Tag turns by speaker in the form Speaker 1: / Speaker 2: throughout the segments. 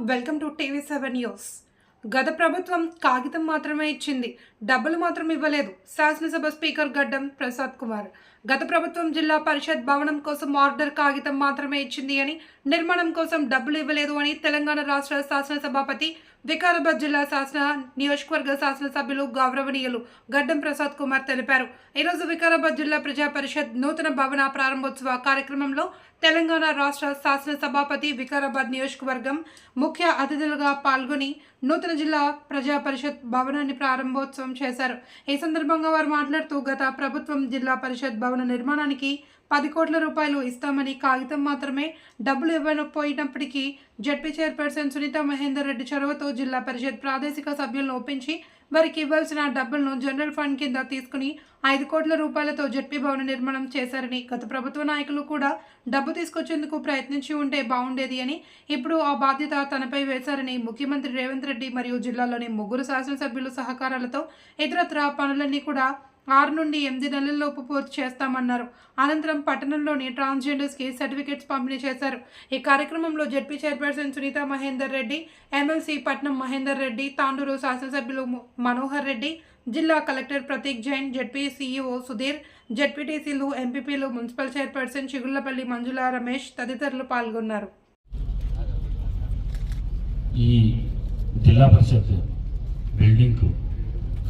Speaker 1: Welcome to TV seven news. గత ప్రభుత్వం కాగితం మాత్రమే ఇచ్చింది. డబ్బులు మాత్రం ఇవ్వలేదు. శాసనసభ స్పీకర్ గడ్డం ప్రసాద్ కుమార్. గత ప్రభుత్వం జిల్లా పరిషత్ భవనం కోసం ఆర్డర్ కాగితం మాత్రమే ఇచ్చింది అని నిర్మాణం కోసం డబ్బులు ఇవ్వలేదు అని తెలంగాణ రాష్ట్ర శాసనసభాపతి వికారాబాద్ జిల్లా శాసన నియోజకవర్గ శాసనసభ్యులు గౌరవనీయులు గడ్డం ప్రసాద్ కుమార్ తెలిపారు. ఈరోజు వికారాబాద్ జిల్లా ప్రజా పరిషత్ నూతన భవన ప్రారంభోత్సవ కార్యక్రమంలో తెలంగాణ రాష్ట్ర శాసనసభాపతి వికారాబాద్ నియోజకవర్గం ముఖ్య అతిథులుగా పాల్గొని నూతన జిల్లా ప్రజా పరిషత్ భవనాన్ని ప్రారంభోత్సవం చేశారు. ఈ సందర్భంగా వారు మాట్లాడుతూ గత ప్రభుత్వం జిల్లా పరిషత్ భవన నిర్మాణానికి పది కోట్ల రూపాయలు ఇస్తామని కాగితం మాత్రమే డబ్బులు ఇవ్వకపోయినప్పటికీ జడ్పీ చైర్పర్సన్ సునీత మహేందర్ రెడ్డి చొరవతో జిల్లా పరిషత్ ప్రాదేశిక సభ్యులను ఒప్పించి వారికి ఇవ్వాల్సిన డబ్బులను జనరల్ ఫండ్ కింద తీసుకుని ఐదు కోట్ల రూపాయలతో జడ్పీ భవన నిర్మాణం చేశారని గత ప్రభుత్వ నాయకులు కూడా డబ్బు తీసుకొచ్చేందుకు ప్రయత్నించి ఉంటే బాగుండేది అని ఇప్పుడు ఆ బాధ్యత తనపై వేశారని ముఖ్యమంత్రి రేవంత్ రెడ్డి మరియు జిల్లాలోని ముగ్గురు శాసనసభ్యుల సహకారాలతో ఇతరత్ర పనులన్నీ కూడా ఆరు నుండి ఎనిమిది నెలల్లోపు పూర్తి చేస్తామన్నారు. అనంతరం పట్టణంలోని ట్రాన్స్జెండర్స్కి సర్టిఫికెట్స్ పంపిణీ చేశారు. ఈ కార్యక్రమంలో ZP chairperson Sunitha Mahender Reddy MLC Patnam Mahender Reddy Tandur శాసనసభ్యులు మనోహర్ రెడ్డి జిల్లా collector Prateek Jain ZP CEO Sudheer జడ్పీటీసీలు ఎంపీపీలు మున్సిపల్ చైర్పర్సన్ చిగుళ్ళపల్లి మంజుల రమేష్ తదితరులు పాల్గొన్నారు.
Speaker 2: ఈ జిల్లా పరిషత్ బిల్డింగ్కు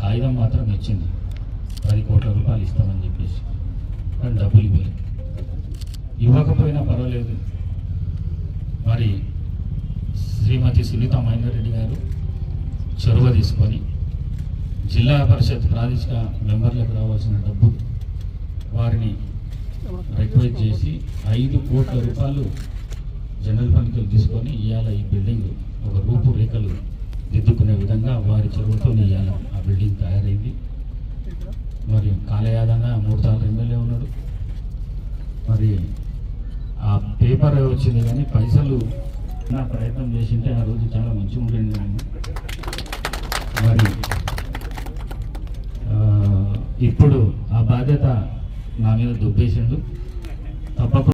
Speaker 2: కాగితం మాత్రం ఇచ్చింది. పది కోట్ల రూపాయలు ఇస్తామని చెప్పేసి. కానీ డబ్బులు ఇవ్వలేదు ఇవ్వకపోయినా పర్వాలేదు. మరి శ్రీమతి సునీత మహేందర్రెడ్డి గారు చొరవ తీసుకొని జిల్లా పరిషత్ ప్రాదేశిక మెంబర్లకు రావాల్సిన డబ్బు వారిని రిక్వెస్ట్ చేసి ఐదు కోట్ల రూపాయలు జనరల్ ఫండ్కి తీసుకొని ఇవాళ ఈ బిల్డింగ్ ఒక రూపురేఖలు దిద్దుకునే విధంగా వారి చొరవతో ఇవాళ ఆ బిల్డింగ్ తయారైంది. మరి కాలయాదన మూడు సార్లు ఎమ్మెల్యే ఉన్నాడు. మరి ఆ పేపర్ వచ్చింది కానీ పైసలు నా ప్రయత్నం చేసింటే ఆ రోజు చాలా మంచిగా ఉండేది నేను మరి ఇప్పుడు ఆ బాధ్యత నా మీద దుబ్బేసిండు. తప్పకుండా